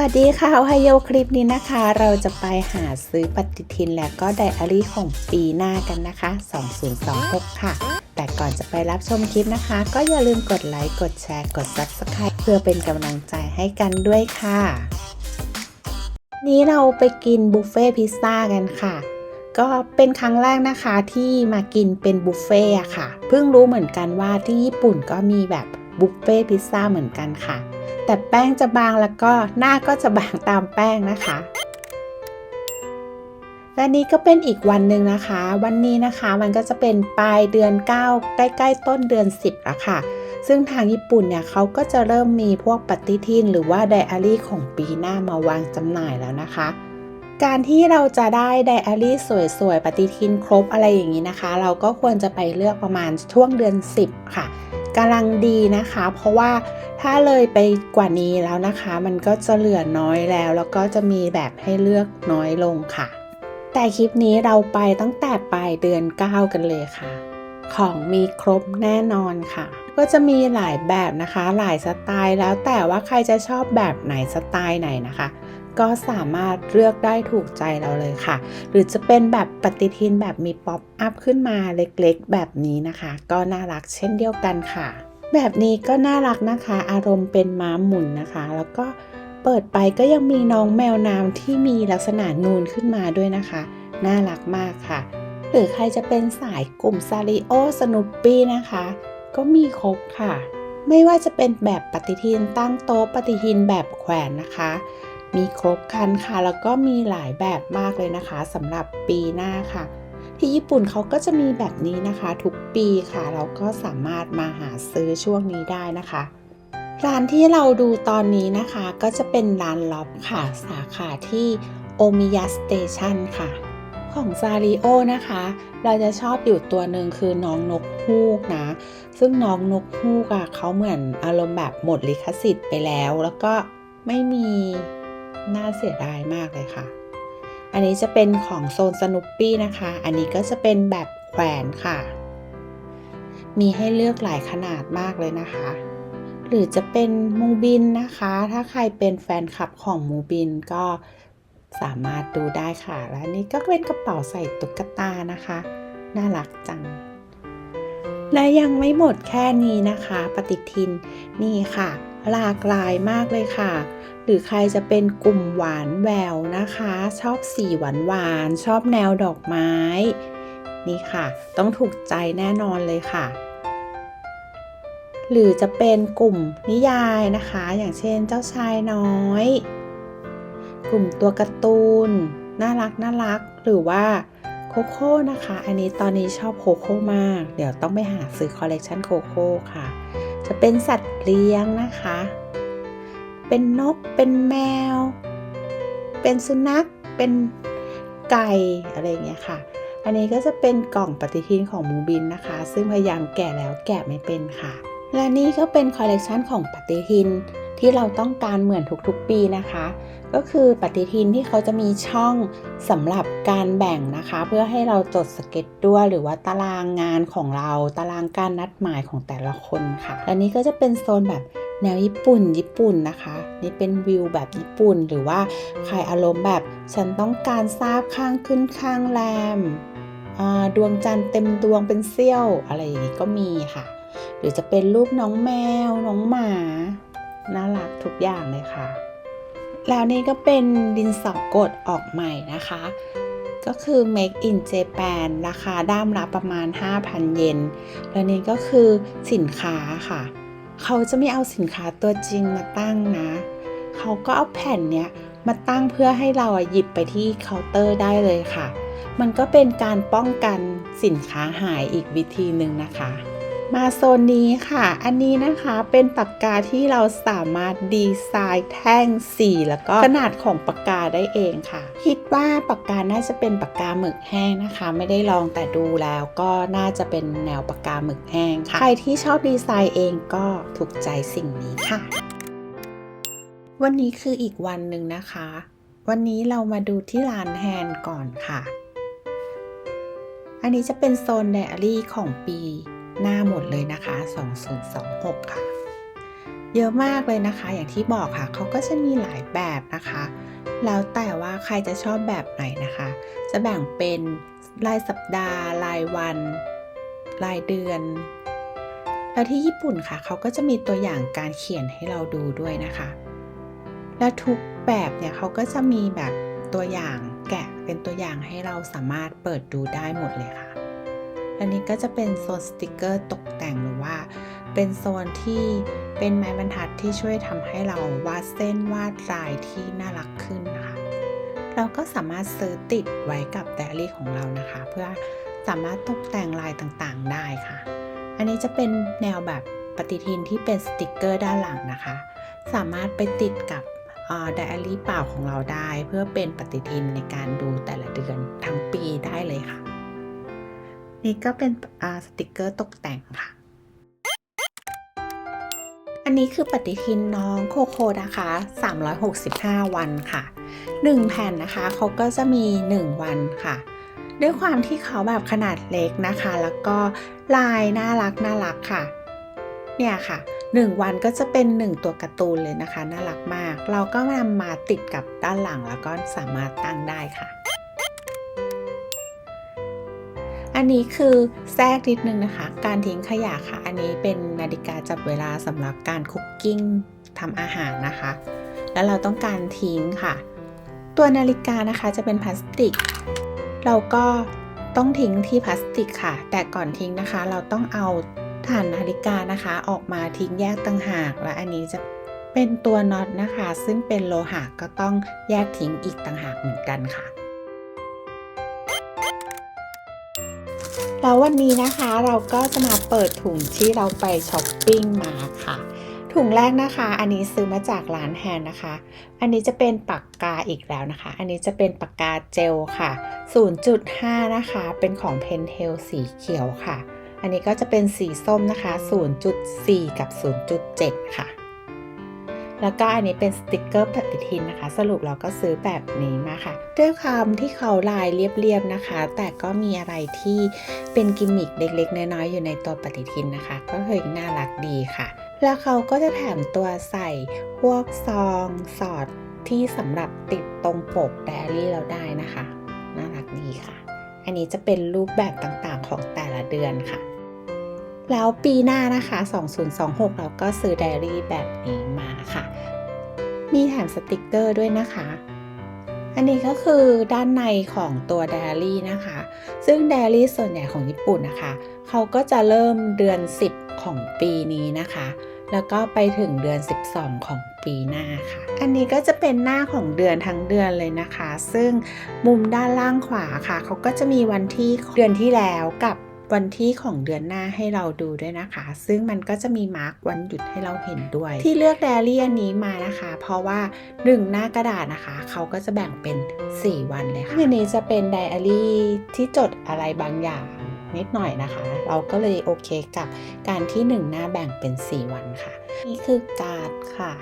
วัสดีค่ะโอไฮโยคลิปนี้นะคะ เราจะไปหาซื้อปฏิทินและก็ไดอารี่ของปีหน้ากันนะคะ 2026 ค่ะ แต่ก่อนจะไปรับชมคลิปนะคะ ก็อย่าลืมกดไลค์กดแชร์กด Subscribe เพื่อเป็นกำลังใจให้กันด้วยค่ะ นี้เราไปกินบุฟเฟ่พิซซ่ากันค่ะ ก็เป็นครั้งแรกนะคะที่มากินเป็นบุฟเฟ่ค่ะ เพิ่งรู้เหมือนกันว่าที่ญี่ปุ่นก็มีแบบบุฟเฟ่พิซซ่าเหมือนกันค่ะ แต่แป้งจะบางแล้วก็หน้าก็จะบางตามแป้งนะคะ และนี้ก็เป็นอีกวันหนึ่งนะคะ วันนี้นะคะมันก็จะเป็นปลายเดือน 9 ใกล้ ๆ ต้นเดือน 10แล้วค่ะ ซึ่งทางญี่ปุ่นเนี่ยเขาก็จะเริ่มมีพวกปฏิทินหรือว่าไดอารี่ของปีหน้ามาวางจำหน่ายแล้วนะคะการที่เราจะได้ไดอารี่สวยๆ ปฏิทินครบอะไรอย่างนี้นะคะ เราก็ควรจะไปเลือกประมาณช่วงเดือน 10 ค่ะ กำลังดีนะคะ เพราะว่าถ้าเลยไปกว่านี้แล้วนะคะ มันก็จะเหลือน้อยแล้ว แล้วก็จะมีแบบให้เลือกน้อยลงค่ะ แต่คลิปนี้เราไปตั้งแต่ปลายเดือน 9 กันเลยค่ะ ของมีครบแน่นอนค่ะ ก็จะมีหลายแบบนะคะ หลายสไตล์แล้วแต่ว่าใครจะชอบแบบไหนสไตล์ไหนนะคะ ก็สามารถเลือกได้ถูกใจเราเลยค่ะ หรือจะเป็นแบบปฏิทินแบบมีป๊อปอัพขึ้นมาเล็กๆ แบบนี้นะคะ ก็น่ารักเช่นเดียวกันค่ะ แบบนี้ก็น่ารักนะคะ อารมณ์เป็นม้าหมุนนะคะ แล้วก็เปิดไปก็ยังมีน้องแมวน้ำที่มีลักษณะนูนขึ้นมาด้วยนะคะ น่ารักมากค่ะ หรือใครจะเป็นสายกลุ่มซาริโอสนุปปี้นะคะ ก็มีครบค่ะ ไม่ว่าจะเป็นแบบปฏิทินตั้งโต๊ะปฏิทินแบบแขวนนะคะ มีครบคันค่ะ แล้วก็มีหลายแบบมากเลยนะคะสำหรับปีหน้าค่ะ ที่ญี่ปุ่นเขาก็จะมีแบบนี้นะคะ ทุกปีค่ะ เราก็สามารถมาหาซื้อช่วงนี้ได้นะคะร้านที่เราดูตอนนี้นะคะก็จะเป็นร้านล็อบค่ะ สาขาที่โอมิยาสเตชันค่ะ ของซาริโอนะคะ เราจะชอบอยู่ตัวหนึ่งคือน้องนกฮูกนะ ซึ่งน้องนกฮูกอะเขาเหมือนอารมณ์แบบหมดลิขสิทธิ์ไปแล้ว แล้วก็ไม่มี น่าเสียดายมากเลยค่ะ อันนี้จะเป็นของโซนสนุปปี้นะคะ อันนี้ก็จะเป็นแบบแขวนค่ะ มีให้เลือกหลายขนาดมากเลยนะคะ หรือจะเป็นมูบินนะคะ ถ้าใครเป็นแฟนคลับของมูบินก็สามารถดูได้ค่ะ และนี่ก็เป็นกระเป๋าใส่ตุ๊กตานะคะ น่ารักจัง และยังไม่หมดแค่นี้นะคะ ปฏิทินนี่ค่ะ หลากหลายมากเลยค่ะ หรือใครจะเป็นกลุ่มหวานแววนะคะ ชอบสีหวานหวานชอบแนวดอกไม้ นี่ค่ะ ต้องถูกใจแน่นอนเลยค่ะ หรือจะเป็นกลุ่มนิยายนะคะ อย่างเช่นเจ้าชายน้อย กลุ่มตัวการ์ตูนน่ารักน่ารักหรือว่าโคโค่นะคะ อันนี้ตอนนี้ชอบโคโค่มาก เดี๋ยวต้องไปหาซื้อคอลเลกชันโคโค่ค่ะ จะเป็นสัตว์เลี้ยงนะคะ เป็นนก เป็นแมว เป็นสุนัข เป็นไก่อะไรอย่างเงี้ยค่ะ อันนี้ก็จะเป็นกล่องปฏิทินของมูบินนะคะ ซึ่งพยายามแกะแล้วแกะไม่เป็นค่ะ และนี่ก็เป็นคอลเลกชันของปฏิทิน ที่เราต้องการเหมือนทุกๆปีนะคะ ก็คือปฏิทินที่เขาจะมีช่องสำหรับการแบ่งนะคะ เพื่อให้เราจดสเก็ตด้วยหรือว่าตารางงานของเราตารางการนัดหมายของแต่ละคนค่ะและนี้ก็จะเป็นโซนแบบแนวญี่ปุ่น ญี่ปุ่นนะคะ นี่เป็นวิวแบบญี่ปุ่น หรือว่าใครอารมณ์แบบฉันต้องการทราบข้างขึ้นข้างแรมดวงจันทร์เต็มดวงเป็นเสี้ยว อะไรอย่างนี้ก็มีค่ะ หรือจะเป็นรูปน้องแมว น้องหมา น่ารักทุกอย่างเลยค่ะ แล้วนี่ก็เป็นดินสอกดออกใหม่นะคะ ก็คือ Make in Japan ราคาด้ามละประมาณ 5,000 เยน แล้วนี่ก็คือสินค้าค่ะ เขาจะไม่เอาสินค้าตัวจริงมาตั้งนะ เขาก็เอาแผ่นเนี้ยมาตั้งเพื่อให้เราอะหยิบไปที่เคาน์เตอร์ได้เลยค่ะ มันก็เป็นการป้องกันสินค้าหายอีกวิธีหนึ่งนะคะ มาโซนนี้ค่ะ อันนี้นะคะเป็นปากกาที่เราสามารถดีไซน์แท่งสีแล้วก็ขนาดของปากกาได้เองค่ะ คิดว่าปากกาน่าจะเป็นปากกาหมึกแห้งนะคะ ไม่ได้ลองแต่ดูแล้วก็น่าจะเป็นแนวปากกาหมึกแห้งค่ะ ใครที่ชอบดีไซน์เองก็ถูกใจสิ่งนี้ค่ะ วันนี้คืออีกวันหนึ่งนะคะ วันนี้เรามาดูที่ร้านแฮนก่อนค่ะ อันนี้จะเป็นโซนไดอารี่ของปี หน้าหมดเลยนะคะ 2026 ค่ะ เยอะมากเลยนะคะ อย่างที่บอกค่ะ เขาก็จะมีหลายแบบนะคะ แล้วแต่ว่าใครจะชอบแบบไหนนะคะ จะแบ่งเป็นรายสัปดาห์ รายวัน รายเดือน แล้วที่ญี่ปุ่นค่ะ เขาก็จะมีตัวอย่างการเขียนให้เราดูด้วยนะคะ และทุกแบบเนี่ยเขาก็จะมีแบบตัวอย่างแกะเป็นตัวอย่างให้เราสามารถเปิดดูได้หมดเลยค่ะ อันนี้ก็จะเป็นโซนสติกเกอร์ตกแต่งหรือว่า เป็นโซนที่เป็นไม้บรรทัดที่ช่วยทำให้เราวาดเส้นวาดลายที่น่ารักขึ้นนะคะเราก็สามารถซื้อติดไว้กับไดรี่ของเรานะคะ เพื่อสามารถตกแต่งลายต่างๆได้ค่ะ อันนี้จะเป็นแนวแบบปฏิทินที่เป็นสติกเกอร์ด้านหลังนะคะ สามารถไปติดกับไดอารี่เปล่าของเราได้ เพื่อเป็นปฏิทินในการดูแต่ละเดือนทั้งปีได้เลยค่ะ นี่ก็เป็นสติกเกอร์ตกแต่งค่ะ อันนี้คือปฏิทินน้องโคโคนะคะ 365 วันค่ะ 1 แผ่นนะคะเขาก็จะมี 1 วันค่ะด้วยความที่เขาแบบขนาดเล็กนะคะ แล้วก็ลายน่ารักน่ารักค่ะ เนี่ยค่ะ 1 วันก็จะเป็น 1 ตัวการ์ตูนเลยนะคะ น่ารักมาก เราก็นำมาติดกับด้านหลังแล้วก็สามารถตั้งได้ค่ะ อันนี้คือแทรกนิดนึงนะคะ การทิ้งขยะค่ะ อันนี้เป็นนาฬิกาจับเวลาสำหรับการคุกกิ้งทำอาหารนะคะ แล้วเราต้องการทิ้งค่ะ ตัวนาฬิกานะคะจะเป็นพลาสติก เราก็ต้องทิ้งที่พลาสติกค่ะ แต่ก่อนทิ้งนะคะ เราต้องเอาฐานนาฬิกานะคะ ออกมาทิ้งแยกต่างหาก และอันนี้จะเป็นตัวน็อตนะคะ ซึ่งเป็นโลหะก็ต้องแยกทิ้งอีกต่างหากเหมือนกันค่ะ แล้ววันนี้นะคะเราก็จะมาเปิดถุงที่เราไปช้อปปิ้งมาค่ะ ถุงแรกนะคะ อันนี้ซื้อมาจากร้านแฮนนะคะ อันนี้จะเป็นปากกาอีกแล้วนะคะ อันนี้จะเป็นปากกาเจลค่ะ 0.5 นะคะ เป็นของ Pentel สีเขียวค่ะ อันนี้ก็จะเป็นสีส้มนะคะ 0.4 กับ 0.7 ค่ะ แล้วก็อันนี้เป็นสติกเกอร์ปฏิทินนะคะ สรุปเราก็ซื้อแบบนี้มาค่ะ ด้วยความที่เขาลายเรียบๆนะคะ แต่ก็มีอะไรที่เป็นกิมมิคเล็กๆ น้อยๆอยู่ในตัวปฏิทินนะคะ ก็เลยน่ารักดีค่ะ แล้วเขาก็จะแถมตัวใส่พวกซองสอดที่สำหรับติดตรงปกไดอารี่เราได้นะคะ น่ารักดีค่ะ อันนี้จะเป็นรูปแบบต่างๆของแต่ละเดือนค่ะ แล้วปีหน้านะคะ 2026 เราก็ซื้อไดอารี่แบบนี้มาค่ะ มีแถมสติกเกอร์ด้วยนะคะ อันนี้ก็คือด้านในของตัวไดอารี่นะคะ ซึ่งไดอารี่ส่วนใหญ่ของญี่ปุ่นนะคะ เขาก็จะเริ่มเดือน 10 ของปีนี้นะคะแล้วก็ไปถึงเดือน 12 ของปีหน้าค่ะ อันนี้ก็จะเป็นหน้าของเดือนทั้งเดือนเลยนะคะ ซึ่งมุมด้านล่างขวาค่ะ เขาก็จะมีวันที่เดือนที่แล้วกับ วันที่ของเดือนหน้าให้เราดูด้วยนะคะ ซึ่งมันก็จะมีมาร์กวันหยุดให้เราเห็นด้วย ที่เลือกไดอารี่อันนี้มานะคะ เพราะว่า 1 หน้ากระดาษนะคะ เขาก็จะแบ่งเป็น 4 วันเลยค่ะอันนี้จะเป็นไดอารี่ที่จดอะไรบางอย่างนิดหน่อยนะคะ เราก็เลยโอเคกับการที่ 1 หน้าแบ่งเป็น 4 วันค่ะ นี่คือการ์ดค่ะ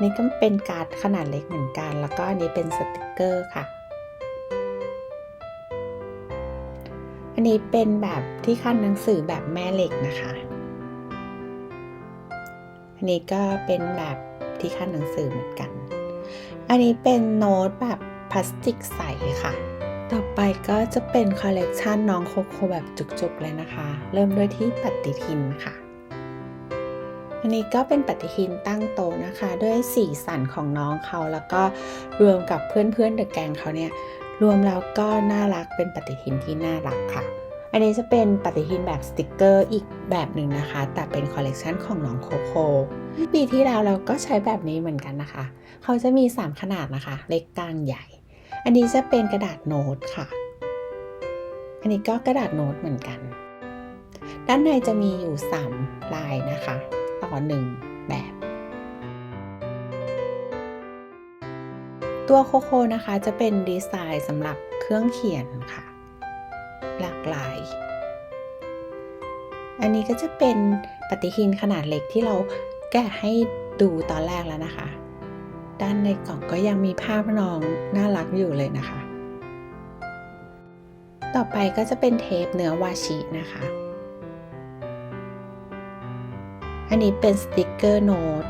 นี่ก็เป็นการ์ดขนาดเล็กเหมือนกัน แล้วก็อันนี้เป็นสติกเกอร์ค่ะ อันนี้เป็นแบบที่ขั้นหนังสือแบบแม่เหล็กนะคะ อันนี้ก็เป็นแบบที่ขั้นหนังสือเหมือนกัน อันนี้เป็นโน้ตแบบพลาสติกใสค่ะ ต่อไปก็จะเป็นคอลเลกชันน้องโคโค่แบบจุกๆเลยนะคะ เริ่มด้วยที่ปฏิทินค่ะ อันนี้ก็เป็นปฏิทินตั้งโตนะคะ ด้วยสีสันของน้องเขาแล้วก็รวมกับเพื่อนๆเดอะแกงเขาเนี่ย รวมแล้วก็น่ารักเป็นปฏิทินที่น่ารักค่ะ อันนี้จะเป็นปฏิทินแบบสติกเกอร์อีกแบบหนึ่งนะคะ แต่เป็นคอลเลกชันของน้องโคโค่ปีที่แล้วเราก็ใช้แบบนี้เหมือนกันนะคะ เขาจะมี 3 ขนาดนะคะ เล็กกลางใหญ่ อันนี้จะเป็นกระดาษโน้ตค่ะ อันนี้ก็กระดาษโน้ตเหมือนกัน ด้านในจะมีอยู่ 3 ลายนะคะ ต่อ 1 แบบ ตัวโคโค่นะคะจะเป็นดีไซน์สำหรับเครื่องเขียนค่ะ หลากหลาย อันนี้ก็จะเป็นปฏิทินขนาดเล็กที่เราแกะให้ดูตอนแรกแล้วนะคะ ด้านในกล่องก็ยังมีภาพน้องน่ารักอยู่เลยนะคะ ต่อไปก็จะเป็นเทปเนื้อวาชินะคะ อันนี้เป็นสติกเกอร์โน้ต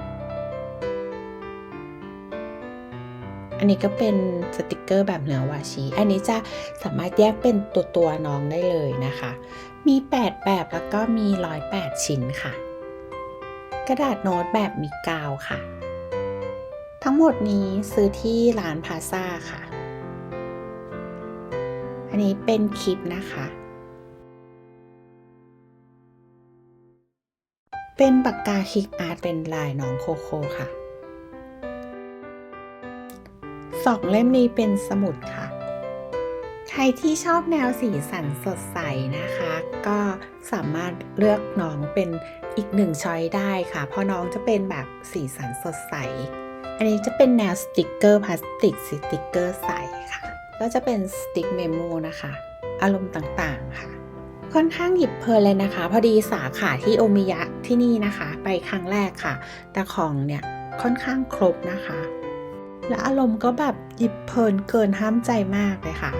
นนี้ก็เป็นสติกเกอร์แบบเนือวาชี อันนี้จะสามารถแยกเป็นตัวตัวน้องได้เลยนะคะ มี 8 แบบแล้วก็มี 108 ชิ้นค่ะ กระดาษโน้ตแบบมีกาวค่ะ ทั้งหมดนี้ซื้อที่ร้านพาซาค่ะ อันนี้เป็นคลิปนะคะ เป็นปากกาคิกอาร์ตเป็นลายน้องโคโค่ค่ะ สองเล่มนี้เป็นสมุดค่ะ ใครที่ชอบแนวสีสันสดใสนะคะ ก็สามารถเลือกน้องเป็นอีกหนึ่งช้อยได้ค่ะ เพราะน้องจะเป็นแบบสีสันสดใส อันนี้จะเป็นแนวสติกเกอร์พลาสติกสติกเกอร์ใสค่ะ ก็จะเป็นสติกเมโมนะคะ อารมณ์ต่างๆค่ะค่อนข้างหยิบเพลินเลยนะคะ พอดีสาขาที่โอมิยะที่นี่นะคะ ไปครั้งแรกค่ะ แต่ของเนี่ยค่อนข้างครบนะคะ และอารมณ์ก็แบบหยิบเพลินเกินห้ามใจมากเลยค่ะ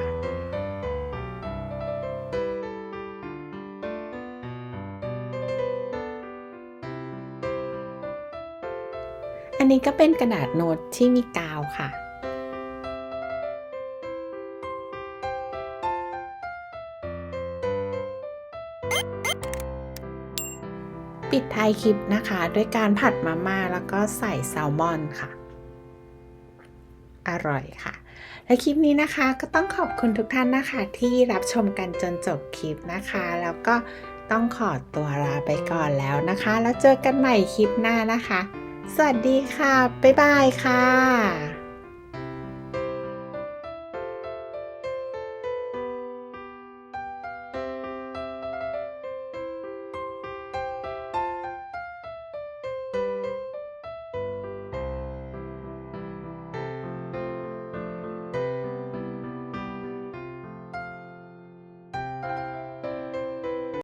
อันนี้ก็เป็นกระดาษโน้ตที่มีกาวค่ะ ปิดท้ายคลิปนะคะ ด้วยการผัดมาม่าแล้วก็ใส่แซลมอนค่ะ อร่อยค่ะ และคลิปนี้นะคะก็ต้องขอบคุณทุกท่านนะคะ ที่รับชมกันจนจบคลิปนะคะ แล้วก็ต้องขอตัวลาไปก่อนแล้วนะคะ แล้วเจอกันใหม่คลิปหน้านะคะ สวัสดีค่ะ บ๊ายบายค่ะ